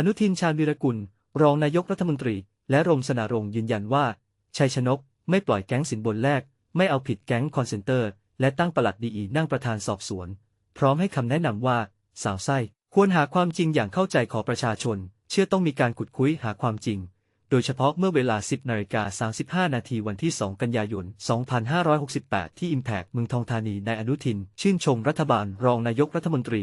อนุทินชาญวีรกุล รองนายกรัฐมนตรี และรมสนารงยืนยันว่า ชัยชนกไม่ปล่อยแก๊งสินบนแรกไม่เอาผิดแก๊งคอนเซนเตอร์ และตั้งปลัดดีอีนั่งประธานสอบสวน พร้อมให้คำแนะนำว่า สาวไส้ ควรหาความจริงอย่างเข้าใจของประชาชน เชื่อต้องมีการขุดคุยหาความจริง โดยเฉพาะเมื่อเวลา 10นาฬิกา35 นาทีวันที่ 2 กันยายน 2568 ที่ Impact เมืองทองธานีนายอนุทิน ชื่นชมรัฐบาลรองนายกรัฐมนตรี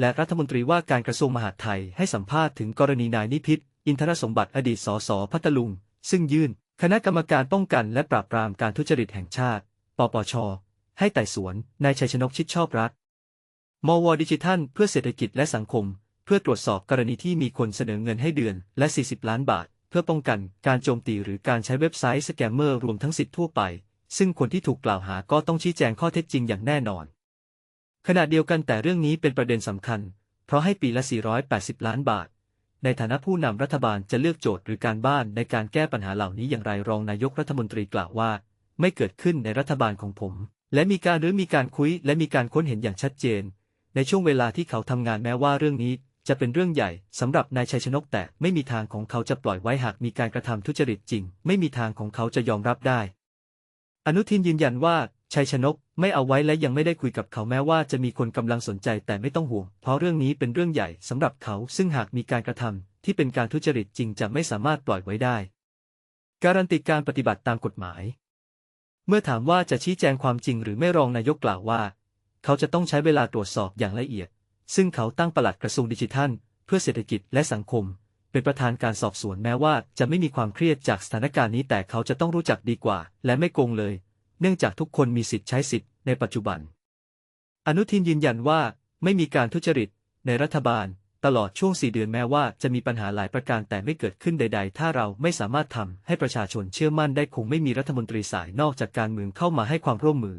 และรัฐมนตรีว่าการกระทรวงมหาดไทยให้สัมภาษณ์ถึงกรณีนายนิพิษอินทรสมบัติอดีตสสพัทลุง ซึ่งยื่น คณะกรรมการป้องกันและปราบปรามการทุจริตแห่งชาติ ปปช ให้ไต่สวนนายชัยชนกชิดชอบรัฐ มวดิจิทัล เพื่อเศรษฐกิจและสังคม เพื่อตรวจสอบกรณีที่มีคนเสนอเงินให้เดือนและ 40 ล้านบาท เพื่อป้องกันการโจมตีหรือการใช้เว็บไซต์สแกมเมอร์รวมทั้งสิทธิ์ทั่วไป ซึ่งคนที่ถูกกล่าวหาก็ต้องชี้แจงข้อเท็จจริงอย่างแน่นอน ขณะเดียวกันแต่เรื่องนี้เป็นประเด็นสำคัญ เพราะให้ปีละ 480 ล้านบาท ในฐานะผู้นำรัฐบาลจะเลือกโจทย์หรือการบ้านในการแก้ปัญหาเหล่านี้อย่างไรรองนายกรัฐมนตรีกล่าวว่า ไม่เกิดขึ้นในรัฐบาลของผม และมีการหรือมีการคุย และมีการค้นเห็นอย่างชัดเจน ในช่วงเวลาที่เขาทำงานแม้ว่าเรื่องนี้ จะเป็นเรื่องใหญ่สำหรับนายชัยชนกแต่ไม่มีทางของเขาจะปล่อยไว้หากมีการกระทำทุจริตจริง ไม่มีทางของเขาจะยอมรับได้ อนุทินยืนยันว่า ชัยชนกไม่เอาไว้และยังไม่ได้คุยกับเขาแม้ว่าจะมีคนกำลังสนใจแต่ไม่ต้องห่วง เพราะเรื่องนี้เป็นเรื่องใหญ่สำหรับเขา ซึ่งหากมีการกระทำที่เป็นการทุจริตจริงจะไม่สามารถปล่อยไว้ได้ การันตีการปฏิบัติตามกฎหมาย เมื่อถามว่าจะชี้แจงความจริงหรือไม่รองนายกกล่าวว่า เขาจะต้องใช้เวลาตรวจสอบอย่างละเอียด ซึ่งเขาตั้งปลัดกระทรวงดิจิทัล เพื่อเศรษฐกิจและสังคมเป็นประธานการสอบสวนแม้ว่าจะไม่มีความเครียดจากสถานการณ์นี้แต่เขาจะต้องรู้จักดีกว่า และไม่โกงเลย เนื่องจากทุกคนมีสิทธิ์ใช้สิทธิ์ในปัจจุบัน อนุทินยืนยันว่าไม่มีการทุจริตในรัฐบาล ตลอดช่วงสี่เดือนแม้ว่าจะมีปัญหาหลายประการแต่ไม่เกิดขึ้นใด ๆ ถ้าเราไม่สามารถทำให้ประชาชนเชื่อมั่นได้คงไม่มีรัฐมนตรีสายนอกจากการเมืองเข้ามาให้ความร่วมมือ